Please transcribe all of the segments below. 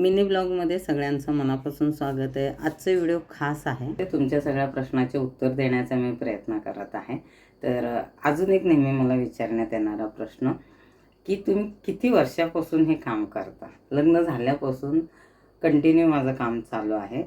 Mini ब्लॉगमध्ये सगळ्यांचं मनापासून स्वागत आहे. आजचा व्हिडिओ खास आहे. ते तुमच्या सगळ्या प्रश्नाचे उत्तर देण्याचा मी प्रयत्न करत आहे. तर अजून एक नेहमी मला विचारण्यात येणारा प्रश्न की तुम्ही किती वर्षापासून हे काम करता? लग्न झाल्यापासून कंटिन्यू माझं काम चालू आहे.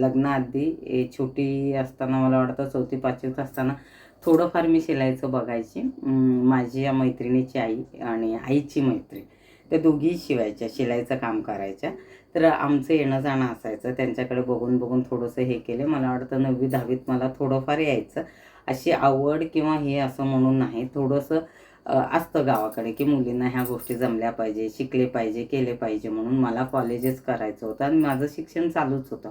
लग्नाआधी छोटी असताना मला वाटतं चौथी पाचवीत असताना थोडंफार मी शिलाईचं बघायची. माझी या मैत्रिणीची आई आणि आईची मैत्रीण त्या दोघीही शिवायच्या शिलाईचं काम करायच्या. तर आमचं येणं जाणं असायचं. त्यांच्याकडे बघून बघून थोडंसं हे केलं. मला वाटतं नववी दहावीत मला थोडंफार यायचं. अशी आवड किंवा हे असं म्हणून नाही. थोडंसं असतं गावाकडे की मुलींना ह्या गोष्टी जमल्या पाहिजे शिकले पाहिजे केले पाहिजे म्हणून मला कॉलेजेस करायचं होतं आणि माझं शिक्षण चालूच होतं.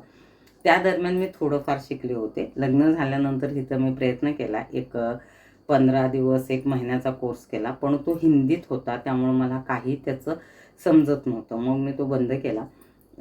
त्या दरम्यान मी थोडंफार शिकले होते. लग्न झाल्यानंतर तिथं मी प्रयत्न केला. एक पंधरा दिवस एक महिन्याचा कोर्स केला पण तो हिंदीत होता त्यामुळे मला काही त्याचं समजत नव्हतं. मग मी तो बंद केला.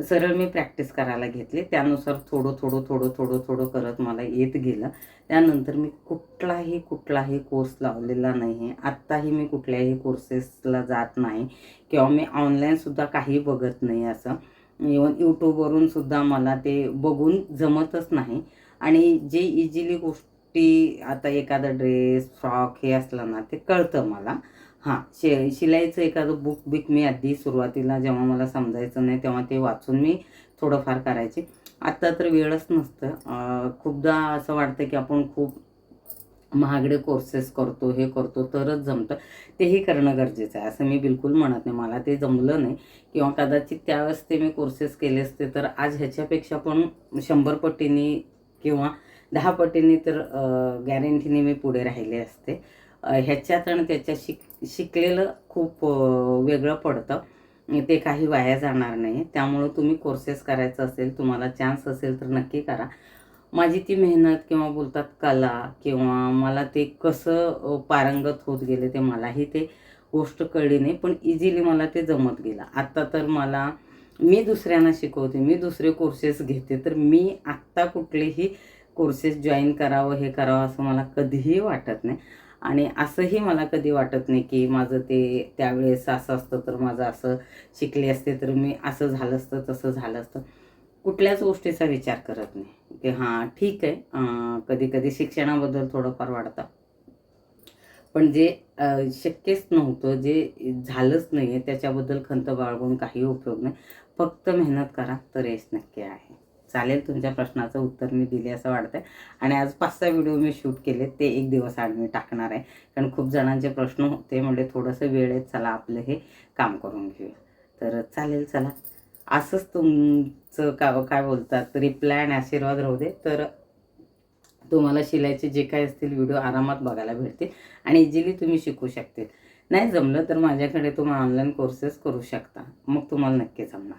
सरळ मी प्रॅक्टिस करायला घेतली. त्यानुसार थोडं थोडं थोडं थोडं थोडं करत मला येत गेलं. त्यानंतर मी कुठलाही कुठलाही कोर्स लावलेला नाही. आहे आत्ताही मी कुठल्याही कोर्सेसला जात नाही. किंवा मी ऑनलाईनसुद्धा काही बघत नाही असं. इवन यूट्यूबवरून सुद्धा मला ते बघून जमतच नाही. आणि जे इझिली गोष्ट आता एखादा ड्रेस फ्रॉक हे असलं ना ते कळतं मला. हां शि शिलाईचं एखादं बुक बिक मी आधी सुरुवातीला जेव्हा मला समजायचं नाही तेव्हा ते वाचून मी थोडंफार करायचे. आत्ता तर वेळच नसतं. खूपदा असं वाटतं की आपण खूप महागडे कोर्सेस करतो हे करतो तरच जमतं. तेही करणं गरजेचं आहे. असं मी बिलकुल म्हणत नाही. मला ते जमलं नाही. किंवा कदाचित त्यावेळेस ते मी कोर्सेस केले असते तर आज ह्याच्यापेक्षा पण शंभर पटीने किंवा दहा पटीने तर गॅरंटीने मी पुढे राहिले असते. ह्याच्यात आणि त्याच्यात शिक शिकलेलं खूप वेगळं पडतं. ते काही वाया जाणार नाही. त्यामुळं तुम्ही कोर्सेस करायचं असेल तुम्हाला चान्स असेल तर नक्की करा. माझी ती मेहनत किंवा बोलतात कला किंवा मला ते कसं पारंगत होत गेले ते मलाही ते गोष्ट कळली नाही पण इझिली मला ते जमत गेलं. आत्ता तर मला मी दुसऱ्यांना शिकवते मी दुसरे कोर्सेस घेते तर मी आत्ता कुठलेही कोर्सेस जॉईन करावं हे करावं असं मला कधीही वाटत नाही. आणि असंही मला कधी वाटत नाही की माझं ते त्यावेळेस असं असतं तर माझं असं शिकले असते तर मी असं झालं असतं तसं झालं असतं. कुठल्याच गोष्टीचा विचार करत नाही. की हां ठीक आहे कधी कधी शिक्षणाबद्दल थोडंफार वाढतं. पण जे शक्यच नव्हतं जे झालंच नाही आहे त्याच्याबद्दल खंत बाळगून काही उपयोग नाही. फक्त मेहनत करा तर यश नक्की आहे. चालेल तुमच्या प्रश्नाचं उत्तर मी दिले असं वाटतंय. आणि आज पाच सहा व्हिडिओ मी शूट केले ते एक दिवस आड मी टाकणार आहे. कारण खूप जणांचे प्रश्न होते म्हणजे थोडंसं वेळेत चला आपलं हे काम करून घेऊया. तर चालेल चला. असंच तुमचं का काय बोलतात रिप्लाय आणि आशीर्वाद राहू दे. तर तुम्हाला शिलाईचे जे काही असतील व्हिडिओ आरामात बघायला भेटतील आणि इझिली तुम्ही शिकू शकतील. नाही जमलं तर माझ्याकडे तुम्ही ऑनलाईन कोर्सेस करू शकता. मग तुम्हाला नक्की जमणार